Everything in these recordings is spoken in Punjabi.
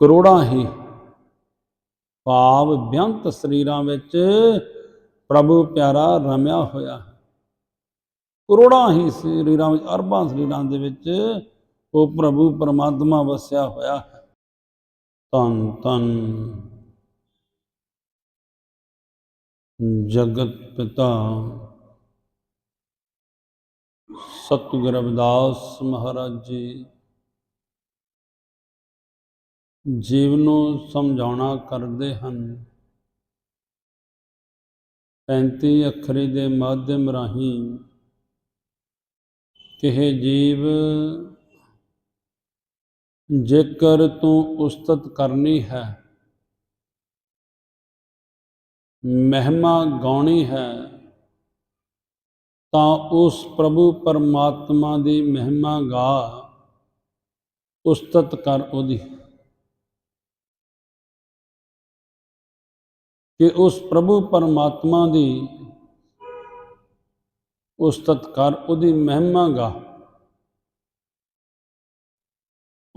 ਕਰੋੜਾਂ ਹੀ ਭਾਵ ਬਿਆੰਤ ਸਰੀਰਾਂ ਵਿੱਚ ਪ੍ਰਭੂ ਪਿਆਰਾ ਰਮਿਆ ਹੋਇਆ। ਕਰੋੜਾਂ ਹੀ ਸਰੀਰਾਂ ਵਿੱਚ, ਅਰਬਾਂ ਸਰੀਰਾਂ ਦੇ ਵਿੱਚ ਉਹ ਪ੍ਰਭੂ ਪਰਮਾਤਮਾ ਵਸਿਆ ਹੋਇਆ ਹੈ। ਤਨ ਤਨ ਜਗਤ ਪਿਤਾ ਸਤਿਗੁਰ ਰਵਿਦਾਸ ਮਹਾਰਾਜ ਜੀ। ਜੀਵ ਨੂੰ ਸਮਝਾਉਣਾ ਕਰਦੇ ਹਨ। 35 ਅੱਖਰੀ ਦੇ ਮਾਧਿਅਮ ਰਾਹੀਂ ਕਿਹੇ ਜੀਵ, ਜੇਕਰ ਤੂੰ ਉਸਤਤ ਕਰਨੀ ਹੈ, ਮਹਿਮਾ ਗਾਉਣੀ ਹੈ, ਤਾਂ ਉਸ ਪ੍ਰਭੂ ਪਰਮਾਤਮਾ ਦੀ ਮਹਿਮਾ ਗਾ, ਉਸਤਤ ਕਰ ਉਹਦੀ। ਕਿ ਉਸ ਪ੍ਰਭੂ ਪਰਮਾਤਮਾ ਦੀ ਉਸਤਤ ਕਰ, ਉਹਦੀ ਮਹਿਮਾ ਗਾ।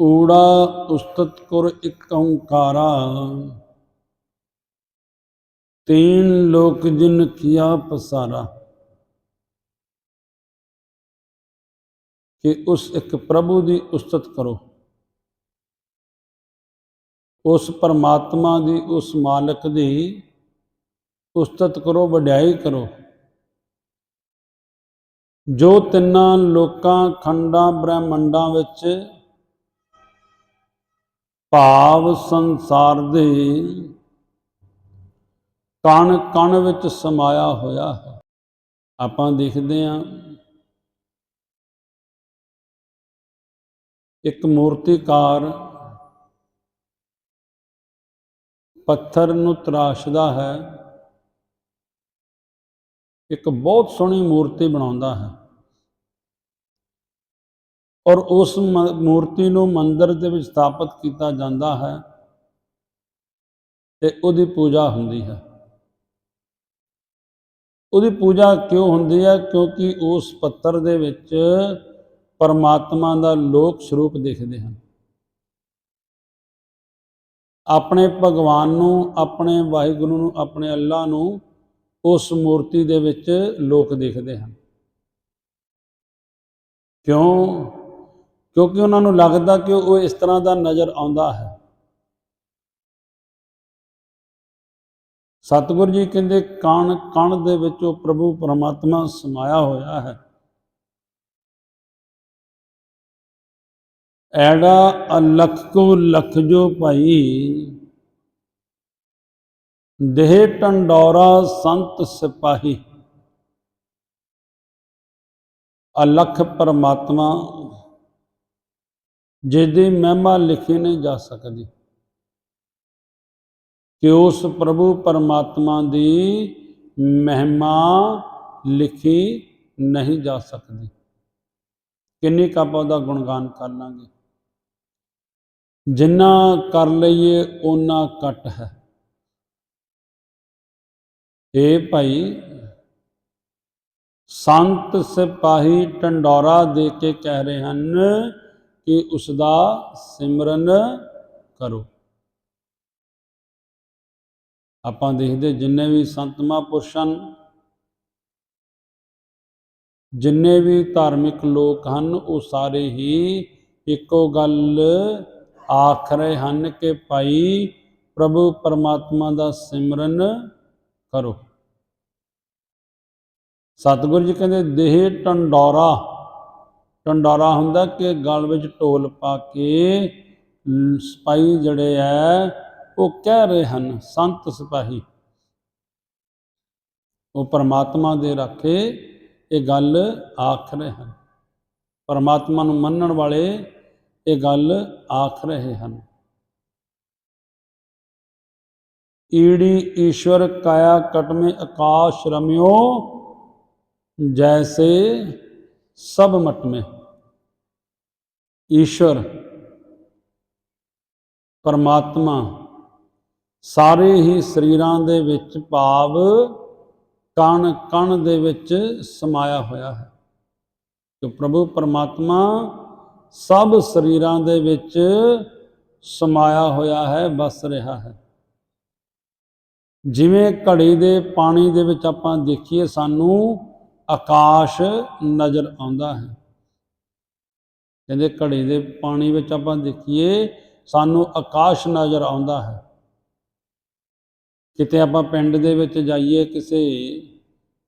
ਊੜਾ ਉਸਤਤ ਕਰ ਇਕ ਓੰਕਾਰਾ। ਤੀਨ ਲੋਕ ਜਿਨ ਕੀਆ ਪਸਾਰਾ। ਕਿ ਉਸ ਇੱਕ ਪ੍ਰਭੂ ਦੀ ਉਸਤਤ ਕਰੋ। ਉਸ ਪਰਮਾਤਮਾ ਦੀ, ਉਸ ਮਾਲਕ ਦੀ ਉਸਤਤ ਕਰੋ, ਵਡਿਆਈ ਕਰੋ। ਜੋ ਤਿੰਨਾਂ ਲੋਕਾਂ, ਖੰਡਾਂ, ਬ੍ਰਹਿਮੰਡਾਂ ਵਿੱਚ ਭਾਵ ਸੰਸਾਰ ਦੇ ਕਣ ਕਣ ਵਿੱਚ ਸਮਾਇਆ ਹੋਇਆ ਹੈ, ਆਪਾਂ ਦੇਖਦੇ ਹਾਂ। ਇੱਕ ਮੂਰਤੀਕਾਰ ਪੱਥਰ ਨੂੰ ਤਰਾਸ਼ਦਾ ਹੈ। ਇੱਕ ਬਹੁਤ ਸੋਹਣੀ ਮੂਰਤੀ ਬਣਾਉਂਦਾ ਹੈ। ਔਰ ਉਸ ਮ- ਮੂਰਤੀ ਨੂੰ ਮੰਦਰ ਦੇ ਵਿੱਚ ਸਥਾਪਿਤ ਕੀਤਾ ਜਾਂਦਾ ਹੈ ਤੇ ਉਹਦੀ ਪੂਜਾ ਹੁੰਦੀ ਹੈ। ਉਹਦੀ ਪੂਜਾ ਕਿਉਂ ਹੁੰਦੀ ਹੈ? ਕਿਉਂਕਿ ਉਸ ਪੱਤਰ ਦੇ ਵਿੱਚ ਪਰਮਾਤਮਾ ਦਾ ਲੋਕ ਸਰੂਪ ਦਿਖਦੇ ਹਨ। ਆਪਣੇ ਭਗਵਾਨ ਨੂੰ, ਆਪਣੇ ਵਾਹਿਗੁਰੂ ਨੂੰ, ਆਪਣੇ ਅੱਲਾ ਨੂੰ ਉਸ ਮੂਰਤੀ ਦੇ ਵਿੱਚ ਲੋਕ ਦੇਖਦੇ ਹਨ। ਕਿਉਂ? ਕਿਉਂਕਿ ਉਹਨਾਂ ਨੂੰ ਲੱਗਦਾ ਕਿ ਉਹ ਇਸ ਤਰ੍ਹਾਂ ਦਾ ਨਜ਼ਰ ਆਉਂਦਾ ਹੈ। ਸਤਿਗੁਰੂ ਜੀ ਕਹਿੰਦੇ, ਕਣ ਕਣ ਦੇ ਵਿੱਚ ਉਹ ਪ੍ਰਭੂ ਪਰਮਾਤਮਾ ਸਮਾਇਆ ਹੋਇਆ ਹੈ। ਐੜਾ ਅਲਖ ਕੋ ਲਖ ਜੋ ਭਾਈ ਦੇਹ ਟੰਡੌਰਾ ਸੰਤ ਸਿਪਾਹੀ। ਅਲਖ ਪਰਮਾਤਮਾ, ਜਿਹਦੀ ਮਹਿਮਾ ਲਿਖੀ ਨਹੀਂ ਜਾ ਸਕਦੀ। ਕਿ ਉਸ ਪ੍ਰਭੂ ਪਰਮਾਤਮਾ ਦੀ ਮਹਿਮਾ ਲਿਖੀ ਨਹੀਂ ਜਾ ਸਕਦੀ। ਕਿੰਨੀ ਕੁ ਆਪਾਂ ਉਹਦਾ ਗੁਣਗਾਨ ਕਰ ਲਾਂਗੇ। ਜਿੰਨਾ ਕਰ ਲਈਏ, ਓਨਾ ਘੱਟ ਹੈ। ਇਹ ਭਾਈ, ਸੰਤ ਸਿਪਾਹੀ ਟੰਡੋਰਾ ਦੇ ਕੇ ਕਹਿ ਰਹੇ ਹਨ ਕਿ ਉਸ ਦਾ ਸਿਮਰਨ ਕਰੋ। ਆਪਾਂ ਦੇਖਦੇ ਜਿੰਨੇ ਵੀ ਸੰਤ ਮਹਾਂਪੁਰਸ਼ ਹਨ, ਜਿੰਨੇ ਵੀ ਧਾਰਮਿਕ ਲੋਕ ਹਨ, ਉਹ ਸਾਰੇ ਹੀ ਇੱਕੋ ਗੱਲ ਆਖ ਰਹੇ ਹਨ ਕਿ ਭਾਈ, ਪ੍ਰਭੂ ਪਰਮਾਤਮਾ ਦਾ ਸਿਮਰਨ ਕਰੋ। ਸਤਿਗੁਰੂ ਜੀ ਕਹਿੰਦੇ, ਦੇਹ ਟੰਡੌਰਾ। ਟੰਡੌਰਾ ਹੁੰਦਾ ਕਿ ਗਲ ਵਿੱਚ ਢੋਲ ਪਾ ਕੇ ਸਿਪਾਹੀ ਜਿਹੜੇ ਐ, ਉਹ ਕਹਿ ਰਹੇ ਹਨ, ਸੰਤ ਸਿਪਾਹੀ। ਉਹ ਪਰਮਾਤਮਾ ਦੇ ਰਾਖੇ ਇਹ ਗੱਲ ਆਖ ਰਹੇ ਹਨ। ਪਰਮਾਤਮਾ ਨੂੰ ਮੰਨਣ ਵਾਲੇ ਇਹ ਗੱਲ ਆਖ ਰਹੇ ਹਨ। ਈੜੀ ਈਸ਼ਵਰ ਕਾਇਆ ਕਟਮੇ ਆਕਾਸ਼ ਰਮਿਓ, ਜੈਸੇ ਸਭ ਮਟ में ਈਸ਼ਵਰ, ਪਰਮਾਤਮਾ, ਸਾਰੇ ਹੀ ਸਰੀਰਾਂ ਦੇ ਵਿੱਚ ਭਾਵ ਕਣ ਕਣ ਦੇ ਵਿੱਚ ਸਮਾਇਆ ਹੋਇਆ ਹੈ। ਕਿ ਪ੍ਰਭੂ ਪਰਮਾਤਮਾ ਸਭ ਸਰੀਰਾਂ ਦੇ ਵਿੱਚ ਸਮਾਇਆ ਹੋਇਆ ਹੈ, ਵਸ ਰਿਹਾ ਹੈ। ਜਿਵੇਂ ਘੜੀ ਦੇ ਪਾਣੀ ਦੇ ਵਿੱਚ ਆਪਾਂ ਦੇਖੀਏ, ਸਾਨੂੰ ਆਕਾਸ਼ ਨਜ਼ਰ ਆਉਂਦਾ ਹੈ। ਕਹਿੰਦੇ ਘੜੇ ਦੇ ਪਾਣੀ ਵਿੱਚ ਆਪਾਂ ਦੇਖੀਏ, ਸਾਨੂੰ ਆਕਾਸ਼ ਨਜ਼ਰ ਆਉਂਦਾ ਹੈ। ਕਿਤੇ ਆਪਾਂ ਪਿੰਡ ਦੇ ਵਿੱਚ ਜਾਈਏ, ਕਿਸੇ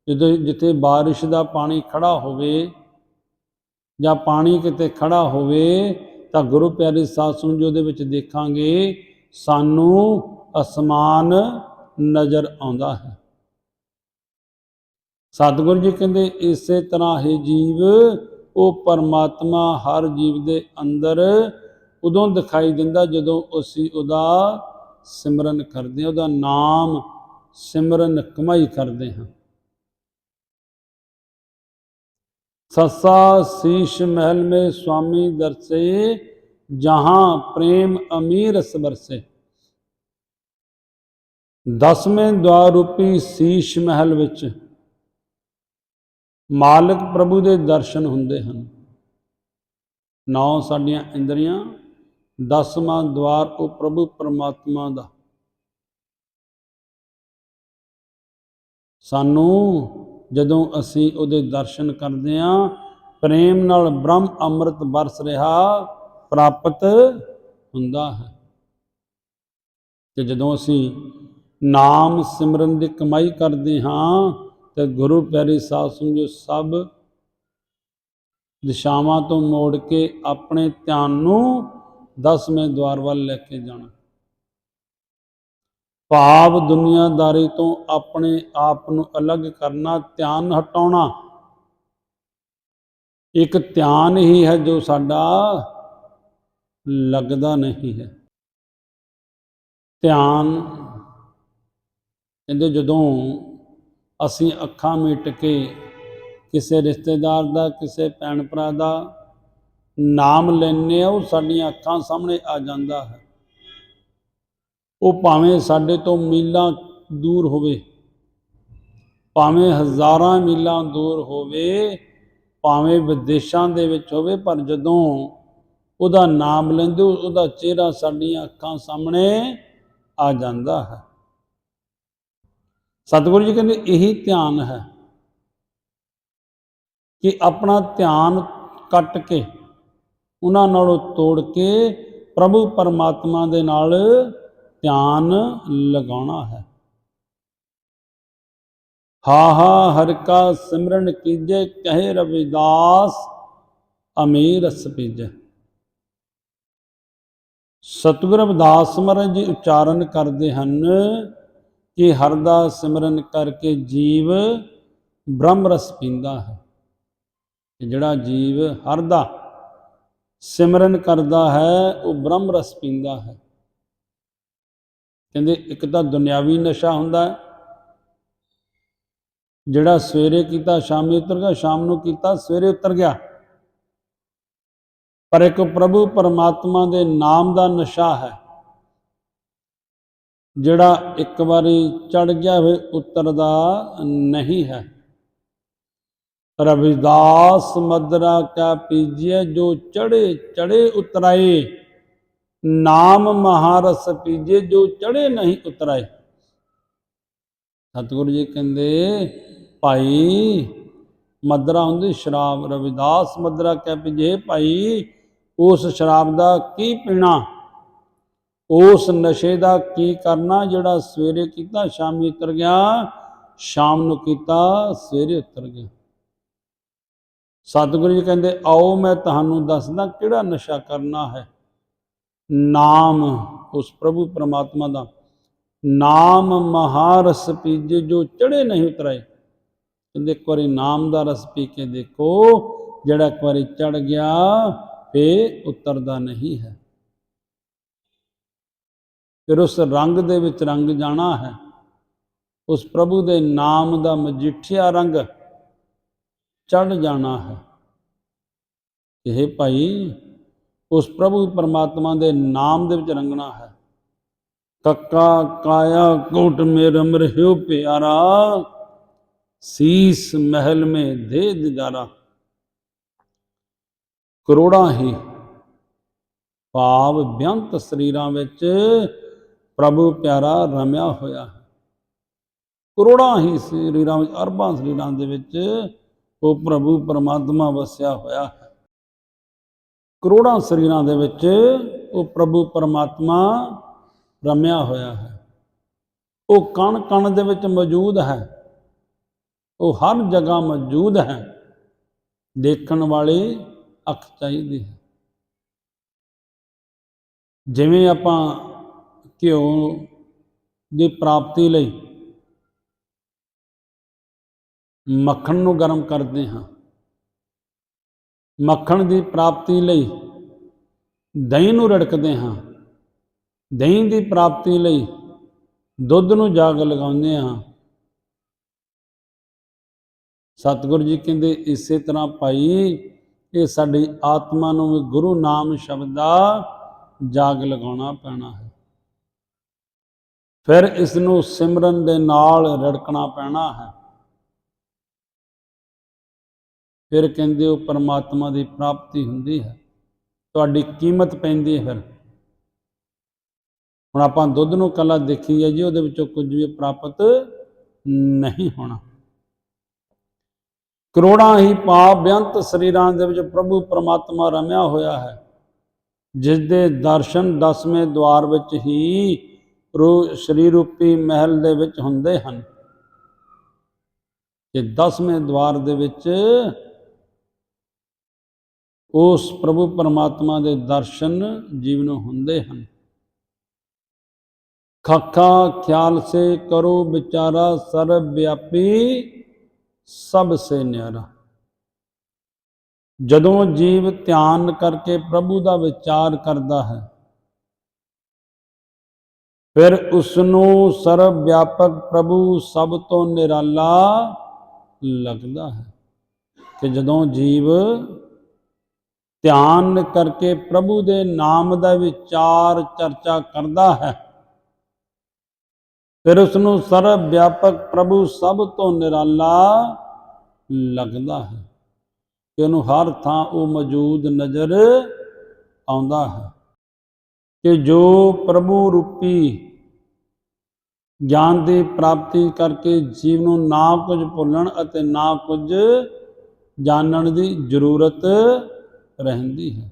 ਜਦੋਂ ਜਿੱਥੇ ਬਾਰਿਸ਼ ਦਾ ਪਾਣੀ ਖੜਾ ਹੋਵੇ ਜਾਂ ਪਾਣੀ ਕਿਤੇ ਖੜਾ ਹੋਵੇ, ਤਾਂ ਗੁਰੂ ਪਿਆਰੇ ਸਾਧ ਸੰਗਤ ਜੀ ਉਹਦੇ ਵਿੱਚ ਦੇਖਾਂਗੇ, ਸਾਨੂੰ ਅਸਮਾਨ ਨਜ਼ਰ ਆਉਂਦਾ ਹੈ ਸਤਿਗੁਰੂ ਜੀ ਕਹਿੰਦੇ ਇਸੇ ਤਰ੍ਹਾਂ ਹੀ ਜੀਵ ਉਹ ਪਰਮਾਤਮਾ ਹਰ ਜੀਵ ਦੇ ਅੰਦਰ ਉਦੋਂ ਦਿਖਾਈ ਦਿੰਦਾ ਜਦੋਂ ਅਸੀਂ ਉਹਦਾ ਸਿਮਰਨ ਕਰਦੇ ਹਾਂ ਉਹਦਾ ਨਾਮ ਸਿਮਰਨ ਕਮਾਈ ਕਰਦੇ ਹਾਂ ससा शीश महल में स्वामी दरसे जहां प्रेम अमीर सबर से ਦਸਵੇਂ ਦਵਾਰ ਰੂਪੀ ਸੀਸ਼ ਮਹਿਲ ਵਿੱਚ ਮਾਲਕ ਪ੍ਰਭੂ ਦੇ ਦਰਸ਼ਨ ਹੁੰਦੇ ਹਨ। ਨੌ ਸਾਡੀਆਂ ਇੰਦਰੀਆਂ, ਦਸਵਾਂ ਦਵਾਰ ਉਹ ਪ੍ਰਭੂ ਪਰਮਾਤਮਾ ਦਾ। ਸਾਨੂੰ ਜਦੋਂ ਅਸੀਂ ਉਹਦੇ ਦਰਸ਼ਨ ਕਰਦੇ ਹਾਂ, ਪ੍ਰੇਮ ਨਾਲ ਬ੍ਰਹਮ ਅੰਮ੍ਰਿਤ ਵਰਸ ਰਿਹਾ, ਪ੍ਰਾਪਤ ਹੁੰਦਾ ਹੈ। ਤੇ ਜਦੋਂ ਅਸੀਂ ਨਾਮ ਸਿਮਰਨ ਦੀ ਕਮਾਈ ਕਰਦੇ ਹਾਂ ਤੇ ਗੁਰੂ ਪਿਆਰੇ ਸਾਧ ਸੰਗਤ ਸਭ ਦਿਸ਼ਾਵਾਂ ਤੋਂ ਮੋੜ ਕੇ ਆਪਣੇ ਧਿਆਨ ਨੂੰ ਦਸਵੇਂ ਦਵਾਰ ਵੱਲ ਲੈ ਕੇ ਜਾਣਾ। ਭਾਵ ਦੁਨੀਆਦਾਰੀ ਤੋਂ ਆਪਣੇ ਆਪ ਨੂੰ ਅਲੱਗ ਕਰਨਾ, ਧਿਆਨ ਹਟਾਉਣਾ। ਇੱਕ ਧਿਆਨ ਹੀ ਹੈ ਜੋ ਸਾਡਾ ਲੱਗਦਾ ਨਹੀਂ ਹੈ। ਧਿਆਨ ਕਹਿੰਦੇ ਜਦੋਂ ਅਸੀਂ ਅੱਖਾਂ ਮੀਟ ਕੇ ਕਿਸੇ ਰਿਸ਼ਤੇਦਾਰ ਦਾ, ਕਿਸੇ ਭੈਣ ਭਰਾ ਦਾ ਨਾਮ ਲੈਂਦੇ ਆ ਉਹ ਸਾਡੀਆਂ ਅੱਖਾਂ ਸਾਹਮਣੇ ਆ ਜਾਂਦਾ ਹੈ। ਉਹ ਭਾਵੇਂ ਸਾਡੇ ਤੋਂ ਮੀਲਾਂ ਦੂਰ ਹੋਵੇ, ਭਾਵੇਂ ਹਜ਼ਾਰਾਂ ਮੀਲਾਂ ਦੂਰ ਹੋਵੇ, ਭਾਵੇਂ ਵਿਦੇਸ਼ਾਂ ਦੇ ਵਿੱਚ ਹੋਵੇ, ਪਰ ਜਦੋਂ ਉਹਦਾ ਨਾਮ ਲੈਂਦੇ ਉਹਦਾ ਚਿਹਰਾ ਸਾਡੀਆਂ ਅੱਖਾਂ ਸਾਹਮਣੇ ਆ ਜਾਂਦਾ ਹੈ। ਸਤਿਗੁਰੂ ਜੀ ਕਹਿੰਦੇ ਇਹੀ ਧਿਆਨ ਹੈ ਕਿ ਆਪਣਾ ਧਿਆਨ ਕੱਟ ਕੇ ਉਹਨਾਂ ਨਾਲੋਂ ਤੋੜ ਕੇ ਪ੍ਰਭੂ ਪਰਮਾਤਮਾ ਦੇ ਨਾਲ ਧਿਆਨ ਲਗਾਉਣਾ ਹੈ। ਹਾ ਹਾ ਹਰ ਕਾ ਸਿਮਰਨ ਕੀਜੇ, ਕਹੇ ਰਵਿਦਾਸ ਅਮੀਰ ਰਸ ਸਤਿਗੁਰ ਰਵਿਦਾਸ ਮਹਾਰਾਜ ਜੀ ਉਚਾਰਨ ਕਰਦੇ ਹਨ ਕਿ ਹਰ ਦਾ ਸਿਮਰਨ ਕਰਕੇ ਜੀਵ ਬ੍ਰਹਮ ਰਸ ਪੀਂਦਾ ਹੈ। ਕਿ ਜਿਹੜਾ ਜੀਵ ਹਰ ਦਾ ਸਿਮਰਨ ਕਰਦਾ ਹੈ, ਉਹ ਬ੍ਰਹਮ ਰਸ ਪੀਂਦਾ ਹੈ। ਕਹਿੰਦੇ ਇੱਕ ਤਾਂ ਦੁਨਿਆਵੀ ਨਸ਼ਾ ਹੁੰਦਾ ਹੈ। ਜਿਹੜਾ ਸਵੇਰੇ ਕੀਤਾ, ਸ਼ਾਮੀ ਉਤਰ ਗਿਆ, ਸ਼ਾਮ ਨੂੰ ਕੀਤਾ, ਸਵੇਰੇ ਉਤਰ ਗਿਆ। ਪਰ ਇੱਕ ਪ੍ਰਭੂ ਪਰਮਾਤਮਾ ਦੇ ਨਾਮ ਦਾ ਨਸ਼ਾ ਹੈ। ਜਿਹੜਾ ਇੱਕ ਵਾਰੀ ਚੜ ਗਿਆ ਹੋਵੇ ਉਤਰਦਾ ਨਹੀਂ ਹੈ। ਰਵਿਦਾਸ ਮਦਰਾ ਕਾ ਪੀਜੀਏ ਜੋ ਚੜੇ ਚੜੇ ਉਤਰਾਏ, ਨਾਮ ਮਹਾਰਸ ਪੀਜੇ ਜੋ ਚੜੇ ਨਹੀਂ ਉਤਰਾਏ। ਸਤਿਗੁਰੂ ਜੀ ਕਹਿੰਦੇ, ਭਾਈ ਮਦਰਾ ਹੁੰਦੀ ਸ਼ਰਾਬ, ਰਵਿਦਾਸ ਮਦਰਾ ਕਹਿ ਪੀਜੇ ਭਾਈ ਉਸ ਸ਼ਰਾਬ ਦਾ ਕੀ ਪੀਣਾ? ਉਸ ਨਸ਼ੇ ਦਾ ਕੀ ਕਰਨਾ ਜਿਹੜਾ ਸਵੇਰੇ ਕੀਤਾ, ਸ਼ਾਮੀ ਉਤਰ ਗਿਆ, ਸ਼ਾਮ ਨੂੰ ਕੀਤਾ, ਸਵੇਰੇ ਉਤਰ ਗਿਆ। ਸਤਿਗੁਰੂ ਜੀ ਕਹਿੰਦੇ, ਆਓ ਮੈਂ ਤੁਹਾਨੂੰ ਦੱਸਦਾ ਕਿਹੜਾ ਨਸ਼ਾ ਕਰਨਾ ਹੈ। ਨਾਮ, ਉਸ ਪ੍ਰਭੂ ਪਰਮਾਤਮਾ ਦਾ। ਨਾਮ ਮਹਾਰਸ ਪੀਜੇ, ਜੋ ਚੜੇ ਨਹੀਂ ਉਤਰਾਏ ਕਹਿੰਦੇ, ਇੱਕ ਵਾਰੀ ਨਾਮ ਦਾ ਰਸ ਪੀ ਕੇ ਦੇਖੋ, ਜਿਹੜਾ ਇੱਕ ਵਾਰੀ ਚੜ ਗਿਆ ਫੇ ਉਤਰਦਾ ਨਹੀਂ ਹੈ। ਫਿਰ ਉਸ ਰੰਗ ਦੇ ਵਿੱਚ ਰੰਗ ਜਾਣਾ ਹੈ। ਉਸ ਪ੍ਰਭੂ ਦੇ ਨਾਮ ਦਾ ਮਜੀਠੀਆ ਰੰਗ ਚੜ ਜਾਣਾ ਹੈ। ਇਹ ਭਾਈ ਉਸ ਪ੍ਰਭੂ ਪਰਮਾਤਮਾ ਦੇ ਨਾਮ ਦੇ ਵਿੱਚ ਰੰਗਣਾ ਹੈ। ਕੱਕਾ ਕਾਇਆ ਕੋਟ ਮੇਰ ਰਹਿਓ ਪਿਆਰਾ, ਸੀਸ ਮਹਿਲ ਮੇ ਦੇ ਦਿਦਾਰਾ। ਕਰੋੜਾਂ ਹੀ ਭਾਵ ਬਿਆੰਤ ਸਰੀਰਾਂ ਵਿੱਚ ਪ੍ਰਭੂ ਪਿਆਰਾ ਰਮਿਆ ਹੋਇਆ ਹੈ। ਕਰੋੜਾਂ ਹੀ ਸਰੀਰਾਂ ਵਿੱਚ, ਅਰਬਾਂ ਸਰੀਰਾਂ ਦੇ ਵਿੱਚ ਉਹ ਪ੍ਰਭੂ ਪਰਮਾਤਮਾ ਵਸਿਆ ਹੋਇਆ ਹੈ। ਕਰੋੜਾਂ ਸਰੀਰਾਂ ਦੇ ਵਿੱਚ ਉਹ ਪ੍ਰਭੂ ਪਰਮਾਤਮਾ ਰਮਿਆ ਹੋਇਆ ਹੈ। ਉਹ ਕਣ ਕਣ ਦੇ ਵਿੱਚ ਮੌਜੂਦ ਹੈ। ਉਹ ਹਰ ਜਗ੍ਹਾ ਮੌਜੂਦ ਹੈ। ਦੇਖਣ ਵਾਲੀ ਅੱਖ ਚਾਹੀਦੀ ਹੈ। ਜਿਵੇਂ ਆਪਾਂ ਘਿਓ ਦੀ ਪ੍ਰਾਪਤੀ ਲਈ ਮੱਖਣ ਨੂੰ ਗਰਮ ਕਰਦੇ ਹਾਂ। ਮੱਖਣ ਦੀ ਪ੍ਰਾਪਤੀ ਲਈ ਦਹੀਂ ਨੂੰ ਰੜਕਦੇ ਹਾਂ। ਦਹੀਂ ਦੀ ਪ੍ਰਾਪਤੀ ਲਈ ਦੁੱਧ ਨੂੰ ਜਾਗ ਲਗਾਉਂਦੇ ਹਾਂ। ਸਤਿਗੁਰੂ ਜੀ ਕਹਿੰਦੇ, ਇਸੇ ਤਰ੍ਹਾਂ ਭਾਈ ਇਹ ਸਾਡੀ ਆਤਮਾ ਨੂੰ ਵੀ ਗੁਰੂ ਨਾਮ ਸ਼ਬਦ ਦਾ ਜਾਗ ਲਗਾਉਣਾ ਪੈਣਾ ਹੈ। ਫਿਰ ਇਸ ਨੂੰ ਸਿਮਰਨ ਦੇ ਨਾਲ ਰੜਕਣਾ ਪੈਣਾ ਹੈ। ਫਿਰ ਕਹਿੰਦੇ ਉਹ ਪਰਮਾਤਮਾ ਦੀ ਪ੍ਰਾਪਤੀ ਹੁੰਦੀ ਹੈ। ਤੁਹਾਡੀ ਕੀਮਤ ਪੈਂਦੀ ਹੈ ਫਿਰ। ਹੁਣ ਆਪਾਂ ਦੁੱਧ ਨੂੰ ਕੱਲਾ ਦੇਖੀਏ ਜੀ, ਉਹਦੇ ਵਿੱਚੋਂ ਕੁਝ ਵੀ ਪ੍ਰਾਪਤ ਨਹੀਂ ਹੋਣਾ। ਕਰੋੜਾਂ ਹੀ ਪਾਪ ਬੇਅੰਤ ਸਰੀਰਾਂ ਦੇ ਵਿੱਚ ਪ੍ਰਭੂ ਪਰਮਾਤਮਾ ਰਮਿਆ ਹੋਇਆ ਹੈ। ਜਿਸ ਦੇ ਦਰਸ਼ਨ ਦਸਵੇਂ ਦਵਾਰ ਵਿੱਚ ਹੀ ਰੂ ਸਰੀਰ ਰੂਪੀ ਮਹਿਲ ਦੇ ਵਿੱਚ ਹੁੰਦੇ ਹਨ। ਤੇ ਦਸਵੇਂ ਦਵਾਰ ਦੇ ਵਿੱਚ ਉਸ ਪ੍ਰਭੂ ਪਰਮਾਤਮਾ ਦੇ ਦਰਸ਼ਨ ਜੀਵ ਨੂੰ ਹੁੰਦੇ ਹਨ। ਖਾਖਾ, ਖਿਆਲ ਸੇ ਕਰੋ ਵਿਚਾਰਾ ਸਰਬ ਵਿਆਪੀ ਸਭ ਸੇ ਨਿਆਰਾ। ਜਦੋਂ ਜੀਵ ਧਿਆਨ ਕਰਕੇ ਪ੍ਰਭੂ ਦਾ ਵਿਚਾਰ ਕਰਦਾ ਹੈ ਫਿਰ ਉਸ ਨੂੰ ਸਰਬ ਵਿਆਪਕ ਪ੍ਰਭੂ ਸਭ ਤੋਂ ਨਿਰਾਲਾ ਲੱਗਦਾ ਹੈ ਕਿ ਜਦੋਂ ਜੀਵ ਧਿਆਨ ਕਰਕੇ ਪ੍ਰਭੂ ਦੇ ਨਾਮ ਦਾ ਵਿਚਾਰ ਚਰਚਾ ਕਰਦਾ ਹੈ, ਫਿਰ ਉਸ ਨੂੰ ਸਰਬ ਵਿਆਪਕ ਪ੍ਰਭੂ ਸਭ ਤੋਂ ਨਿਰਾਲਾ ਲੱਗਦਾ ਹੈ ਕਿ ਉਹਨੂੰ ਹਰ ਥਾਂ ਉਹ ਮੌਜੂਦ ਨਜ਼ਰ ਆਉਂਦਾ ਹੈ। ਕਿ ਜੋ ਪ੍ਰਭੂ ਰੂਪੀ ਗਿਆਨ ਦੀ ਪ੍ਰਾਪਤੀ ਕਰਕੇ ਜੀਵ ਨੂੰ ਨਾ ਕੁਝ ਭੁੱਲਣ ਅਤੇ ਨਾ ਕੁਝ ਜਾਣਨ ਦੀ ਜ਼ਰੂਰਤ ਰਹਿੰਦੀ ਹੈ।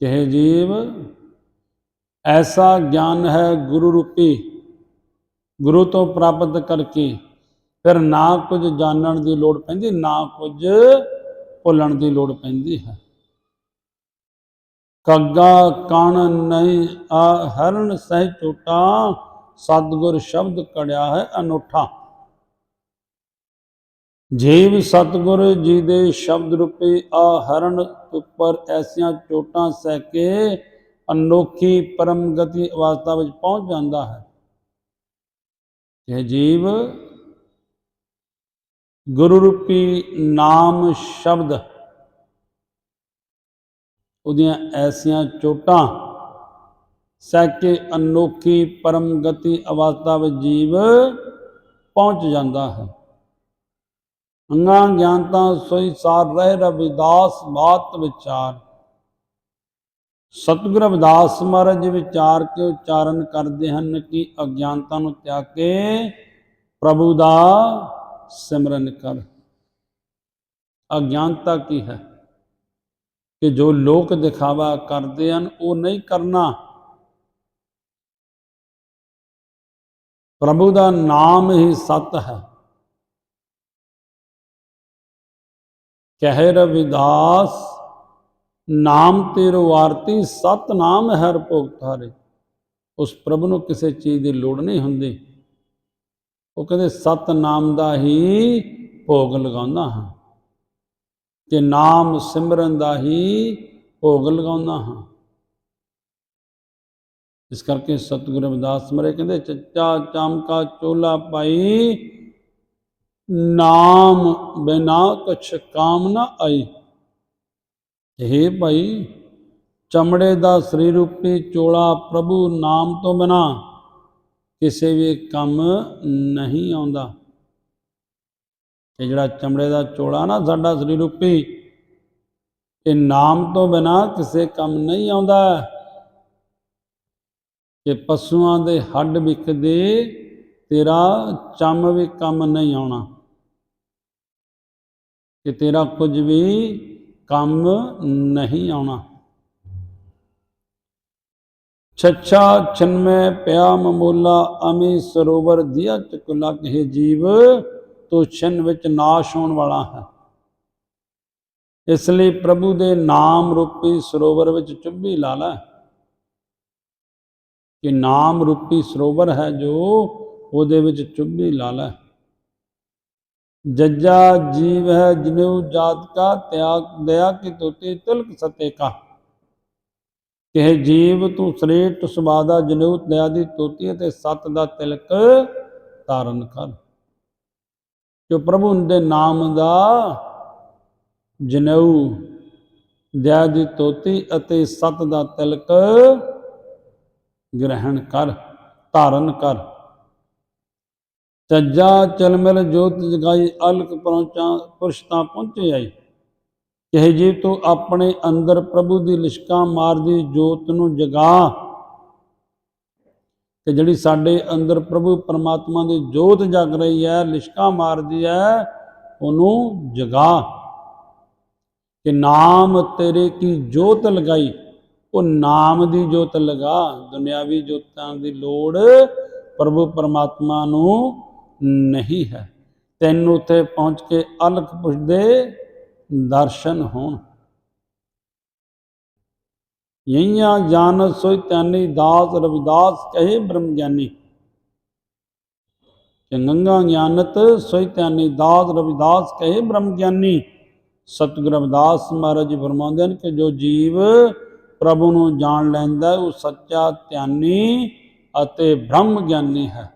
ਕਿ ਜੀਵ, ਐਸਾ ਗਿਆਨ ਹੈ ਗੁਰੂ ਰੂਪੀ, ਗੁਰੂ ਤੋਂ ਪ੍ਰਾਪਤ ਕਰਕੇ ਫਿਰ ਨਾ ਕੁਝ ਜਾਣਨ ਦੀ ਲੋੜ ਪੈਂਦੀ, ਨਾ ਕੁਝ ਭੁੱਲਣ ਦੀ ਲੋੜ ਪੈਂਦੀ ਹੈ। ਕੱਗਾ ਕਣ ਨਹੀਂ ਆ ਹਰਨ ਸਹਿ ਝੂਟਾ ਸਤਿਗੁਰ ਸ਼ਬਦ ਕੜਿਆ ਹੈ ਅਨੋਠਾ। ਜੀਵ ਸਤਿਗੁਰ ਜੀ ਦੇ ਸ਼ਬਦ ਰੂਪੀ ਆ ਹਰਨ ਉੱਪਰ ਐਸੀਆਂ ਚੋਟਾਂ ਸਹਿ ਕੇ ਅਨੋਖੀ ਪਰਮ ਗਤੀ ਅਵਸਥਾ ਵਿੱਚ ਪਹੁੰਚ ਜਾਂਦਾ ਹੈ। ਇਹ ਜੀਵ ਗੁਰੂ ਰੂਪੀ ਨਾਮ ਸ਼ਬਦ ਉਹਦੀਆਂ ਐਸੀਆਂ ਚੋਟਾਂ। ਸਹਿ ਕੇ ਅਨੋਖੀ ਪਰਮ ਗਤੀ ਅਵਸਥਾ ਵਿੱਚ ਜੀਵ ਪਹੁੰਚ ਜਾਂਦਾ ਹੈ। ਅੰਗਾਂ ਗਿਆਨਤਾ ਸੋਈ ਸਾਰ ਰਹਿ ਰਵਿਦਾਸ ਬਾਤ ਵਿਚਾਰ। ਸਤਿਗੁਰ ਰਵਿਦਾਸ ਮਹਾਰਾਜ ਵਿਚਾਰ ਕੇ ਉਚਾਰਨ ਕਰਦੇ ਹਨ ਕਿ ਅਗਿਆਨਤਾ ਨੂੰ ਤਿਆਗ ਕੇ ਪ੍ਰਭੂ ਦਾ ਸਿਮਰਨ ਕਰ। ਅਗਿਆਨਤਾ ਕੀ ਹੈ? ਕਿ ਜੋ ਲੋਕ ਦਿਖਾਵਾ ਕਰਦੇ ਹਨ, ਉਹ ਨਹੀਂ ਕਰਨਾ। ਪ੍ਰਭੂ ਦਾ ਨਾਮ ਹੀ ਸਤ ਹੈ। ਕਹਿ ਰਵਿਦਾਸ ਨਾਮ ਤੇਰੋ ਆਰਤੀ ਸਤ ਨਾਮ ਹਰ ਭੋਗ ਉਸ ਪ੍ਰਭੂ ਨੂੰ ਕਿਸੇ ਚੀਜ਼ ਦੀ ਲੋੜ ਨਹੀਂ ਹੁੰਦੀ। ਉਹ ਕਹਿੰਦੇ ਸਤ ਨਾਮ ਦਾ ਹੀ ਭੋਗ ਲਗਾਉਂਦਾ ਹਾਂ। ਕਿ ਨਾਮ ਸਿਮਰਨ ਦਾ ਹੀ ਭੋਗ ਲਗਾਉਂਦਾ ਹਾਂ। ਇਸ ਕਰਕੇ ਸਤਿਗੁਰੂ ਰਵਿਦਾਸ ਮਰੇ ਕਹਿੰਦੇ, ਚੱਚਾ ਚਮਕਾ ਚੋਲਾ ਪਾਈ ਨਾਮ ਬਿਨਾ ਕੁਛ ਕਾਮ ਨਾ ਆਈ। ਇਹ ਭਾਈ, ਚਮੜੇ ਦਾ ਸਰੀਰ ਰੂਪੀ ਚੋਲਾ ਪ੍ਰਭੂ ਨਾਮ ਤੋਂ ਬਿਨਾ ਕਿਸੇ ਵੀ ਕੰਮ ਨਹੀਂ ਆਉਂਦਾ। ਇਹ ਜਿਹੜਾ ਚਮੜੇ ਦਾ ਚੋਲਾ ਨਾ, ਸਾਡਾ ਸਰੀਰ ਰੂਪੀ ਕਿ ਨਾਮ ਤੋਂ ਬਿਨਾ ਕਿਸੇ ਕੰਮ ਨਹੀਂ ਆਉਂਦਾ। ਕਿ ਪਸ਼ੂਆਂ ਦੇ ਹੱਡ ਵਿਕਦੇ ਤੇਰਾ ਚੰਮ ਵੀ ਕੰਮ ਨਹੀਂ ਆਉਣਾ। ਕਿ ਤੇਰਾ ਕੁਝ ਵੀ ਕੰਮ ਨਹੀਂ ਆਉਣਾ। ਛੱਛਾ ਛਨਮੈ ਪਿਆ ਮਮੋਲਾ, ਅਮੀ ਸਰੋਵਰ ਦਿਆ ਚਕੁਲਾ, ਕਹੇ ਜੀਵ ਤੋ ਛਨ ਵਿੱਚ ਨਾਸ਼ ਹੋਣ ਵਾਲਾ ਹੈ। ਇਸ ਲਈ ਪ੍ਰਭੂ ਦੇ ਨਾਮ ਰੂਪੀ ਸਰੋਵਰ ਵਿੱਚ ਚੁੱਭੀ ਲਾ ਲੈ। ਕਿ ਨਾਮ ਰੂਪੀ ਸਰੋਵਰ ਹੈ ਜੋ ਉਹਦੇ ਵਿੱਚ ਚੁੱਭੀ ਲਾ ਲੈ। ਜੱਜਾ ਜੀਵ ਹੈ ਜਿਨਉ ਜਾਤ ਕਾ ਤਿਆਗ ਦਇਆ ਕੀ ਤੋਤੇ ਤਿਲਕ ਸਤੇ ਕਾ। ਕਿਹ ਜੀਵ ਤੂੰ ਸ੍ਰੇਸ਼ਟ ਸੁਬਾਦਾ ਜਨਉ ਦਇਆ ਦੀ ਤੋਤੀ ਅਤੇ ਸਤ ਦਾ ਤਿਲਕ ਧਾਰਨ ਕਰ। ਜੋ ਪ੍ਰਭੂ ਦੇ ਨਾਮ ਦਾ ਜਨਉ ਦਇਆ ਦੀ ਤੋਤੀ ਅਤੇ ਸਤ ਦਾ ਤਿਲਕ ਗ੍ਰਹਿਣ ਕਰ, ਧਾਰਨ ਕਰ। ਚੱਜਾ ਚਲਮਲ ਜੋਤ ਜਗਾਈ, ਅਲਕ ਪਹੁੰਚਾ ਪੁਰਸ਼ਤਾ ਪਹੁੰਚੇ ਆਈ। ਕਹੇ ਜੀ, ਤੂੰ ਆਪਣੇ ਅੰਦਰ ਪ੍ਰਭੂ ਦੀ ਲਿਸ਼ਕਾਂ ਮਾਰਦੀ ਜੋਤ ਨੂੰ ਜਗਾ। ਤੇ ਜਿਹੜੀ ਸਾਡੇ ਅੰਦਰ ਪ੍ਰਭੂ ਪਰਮਾਤਮਾ ਦੀ ਜੋਤ ਜਗ ਰਹੀ ਹੈ, ਲਿਸ਼ਕਾਂ ਮਾਰਦੀ ਹੈ, ਉਹਨੂੰ ਜਗਾ। ਕਿ ਨਾਮ ਤੇਰੇ ਕੀ ਜੋਤ ਲਗਾਈ? ਉਹ ਨਾਮ ਦੀ ਜੋਤ ਲਗਾ, ਦੁਨਿਆਵੀ ਜੋਤਾਂ ਦੀ ਲੋੜ ਪ੍ਰਭੂ ਪਰਮਾਤਮਾ ਨੂੰ ਨਹੀਂ ਹੈ। ਤੈਨੂੰ ਉੱਥੇ ਪਹੁੰਚ ਕੇ ਅਲਖ ਪੁੱਛਦੇ ਦਰਸ਼ਨ ਹੋਣ। ਯਈਆਂ ਜਾਣ ਸੋਈ ਧਿਆਨੀ ਦਾਸ ਰਵਿਦਾਸ ਕਹੇ ਬ੍ਰਹਮ ਗਿਆਨੀ। ਕਿ ਗੰਗਾ ਗਿਆਨਤ ਸੋਈ ਧਿਆਨੀ ਦਾਸ ਰਵਿਦਾਸ ਕਹੇ ਬ੍ਰਹਮ ਗਿਆਨੀ। ਸਤਿਗੁਰ ਰਵਿਦਾਸ ਮਹਾਰਾਜ ਜੀ ਫਰਮਾਉਂਦੇ ਹਨ ਕਿ ਜੋ ਜੀਵ ਪ੍ਰਭੂ ਨੂੰ ਜਾਣ ਲੈਂਦਾ ਉਹ ਸੱਚਾ, ਧਿਆਨੀ ਅਤੇ ਬ੍ਰਹਮ ਗਿਆਨੀ ਹੈ।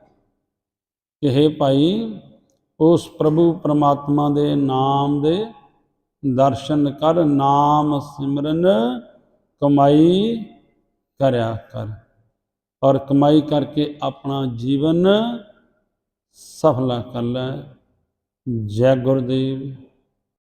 ਕਿ ਭਾਈ, ਉਸ ਪ੍ਰਭੂ ਪਰਮਾਤਮਾ ਦੇ ਨਾਮ ਦੇ ਦਰਸ਼ਨ ਕਰ, ਨਾਮ ਸਿਮਰਨ ਕਮਾਈ ਕਰਿਆ ਕਰ ਔਰ ਕਮਾਈ ਕਰਕੇ ਆਪਣਾ ਜੀਵਨ ਸਫਲਾ ਕਰ ਲੈ। ਜੈ ਗੁਰਦੇਵ।